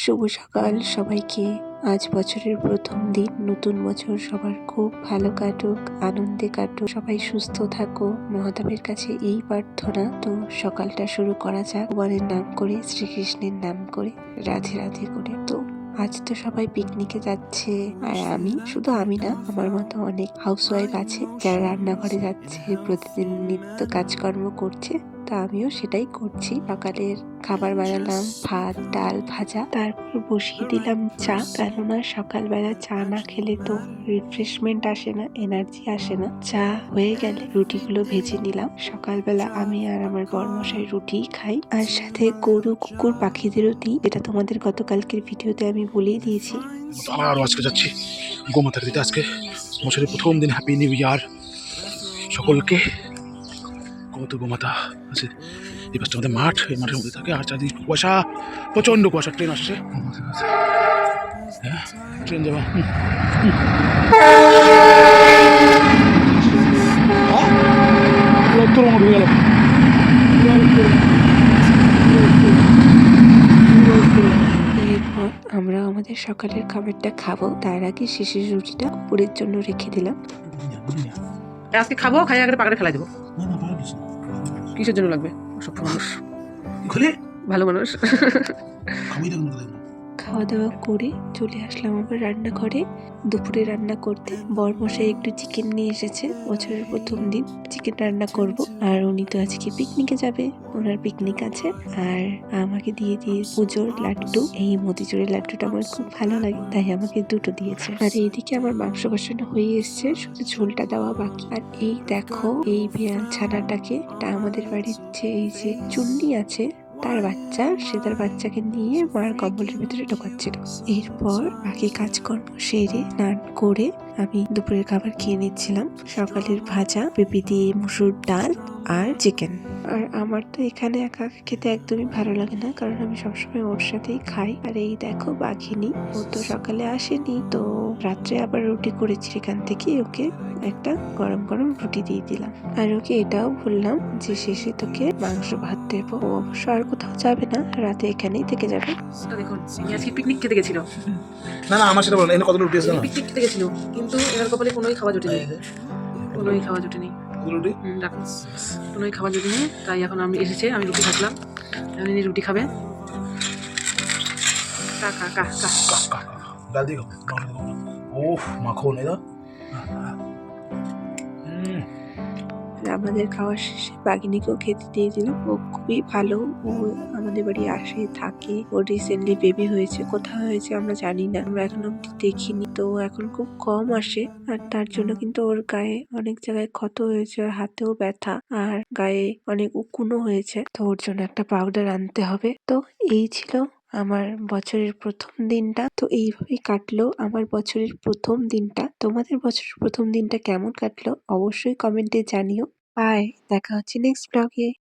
শুভ সকাল সবাইকে। আজ বছরের প্রথম দিন। নতুন বছর সবার খুব ভালো কাটুক, আনন্দে কাটুক। সবাই সুস্থ থাকো। মহাদেবের কাছে এই প্রার্থনা। তো সকালটা শুরু করা যাক। ভগবানের নাম করে, শ্রীকৃষ্ণের নাম করে, রাধে রাধে করে। তো আজ তো সবাই পিকনিকে যাচ্ছে। আর আমি, শুধু আমি না, আমার মতো অনেক হাউসওয়াইফ আছে, যারা রান্নাঘরে যাচ্ছে, প্রতিদিন নিত্য কাজকর্ম করছে। তা আমিও সেটাই করছি। সকালের খাবার বানালাম, ভাত, ডাল ভাজা, তারপর বসিয়ে দিলাম চা। কেননা সকালবেলা চা না খেলে তো রিফ্রেশমেন্ট আসে না এনার্জি আসে না। চা হয়ে গেলে রুটিগুলো ভেজে নিলাম। সকালবেলা আমি আর আমার বর্মশাই রুটিই খাই। আর সাথে গরু, কুকুর, পাখিদেরও দিই। এটা তোমাদের গতকালকের ভিডিওতে আমি বলেই দিয়েছি। আজকে যাচ্ছি গোমাতার দিতে। আজকে বছরের প্রথম দিন হ্যাপি নিউ ইয়ার সকলকে। কত গোমাতা আছে। এই পাশটা আমাদের মাঠ এই মাঠের মধ্যে থাকে। আর চারদিকে কুয়াশা প্রচণ্ড কুয়াশা ট্রেন আসছে। হ্যাঁ ট্রেন! পুরো উত্তর বঙ্গ ঢুকে গেল। এরপর আমরা আমাদের সকালের খাবারটা খাব। তার আগে শেষের রুটিটা কুকুরের জন্য রেখে দিলাম। আজকে খাব খাই আগে পাকারে ফেলাই দেবো। কিসের জন্য লাগবে? অসভ্য মানুষ। ভালো মানুষ। আমি খাওয়া দাওয়া করে চলে আসলাম আবার রান্নাঘরে। দুপুরে রান্না করতে বরমশাই একটু চিকেন নিয়ে এসেছে, বছরের প্রথম দিন। চিকেন রান্না করব আর উনি তো আজকে পিকনিকে যাবে, ওনার পিকনিক আছে। আর আমাকে দিয়ে দিয়ে পুজোর লাড্ডু, এই মতিচুরের লাড্ডুটা আমার খুব ভালো লাগে, তাই আমাকে দুটো দিয়েছে। আর এইদিকে আমার মাংস কষানো হয়ে এসছে, শুধু ঝোলটা দেওয়া বাকি। আর এই দেখো, এই ছানাটাকে আমাদের বাড়ির যে এই যে চুন্নি আছে তার বাচ্চা, সে তার বাচ্চাকে নিয়ে মার কম্বলের ভিতরে ঢোকাচ্ছিল। এরপর বাকি কাজকর্ম সেরে স্নান করে আমি দুপুরের খাবার খেয়ে নিচ্ছিলাম। সকালের ভাজা, পেঁপে দিয়ে মুসুর ডাল আর চিকেন আর আমার তো এখানে একা খেতে একদমই ভালো লাগে না কারণ আমি সবসময় ওর সাথেই খাই। আর এই দেখো বাঘিনী ও তো সকালে আসেনি তো রাত্রে আবার রুটি করেছি সেখান থেকে ওকে একটা গরম গরম রুটি দিয়ে দিলাম। আর ওকে এটাও বললাম যে শেষে তোকে মাংস ভাত দেবো। ও অবশ্য আর কোথাও যাবে না রাতে এখানেই থেকে যাবে। দেখুন আজকে পিকনিক খেতে গেছিল। না না আমার সেটা বলো এনে কতটা রুটি আছে পিকনিক খেতে গেছিল কিন্তু এনার কপালে কোনোই খাওয়া জুটেনি। কোনোই খাওয়া জুটেনি। রুটি। খাবার যদি জুটেনি তাই এখন আমি এসেছে আমি রুটি এখন ইনি রুটি খাবে। কা কা কা কা। ডাল দিয়ে ওহ মাখন এদা আর আমাদের খাওয়া শেষে বাঘিনীকেও খেতে দিয়ে দিলাম ও খুবই ভালো ও আমাদের বাড়ি আসে, থাকে। ও রিসেন্টলি বেবি হয়েছে। কোথায় হয়েছে আমরা জানি না। আমরা এখন অব্দি দেখিনি। তো এখন খুব কম আসে। আর তার জন্য কিন্তু ওর গায়ে অনেক জায়গায় ক্ষত হয়েছে। ওর হাতেও ব্যথা। আর গায়ে অনেক উকুনও হয়েছে। তো ওর জন্য একটা পাউডার আনতে হবে। তো এই ছিল আমার বছরের প্রথম দিনটা। তো এইভাবেই কাটলো আমার বছরের প্রথম দিনটা। তোমাদের বছরের প্রথম দিনটা কেমন কাটলো? অবশ্যই কমেন্টে জানিও। Hi, Decker. Today's blog here.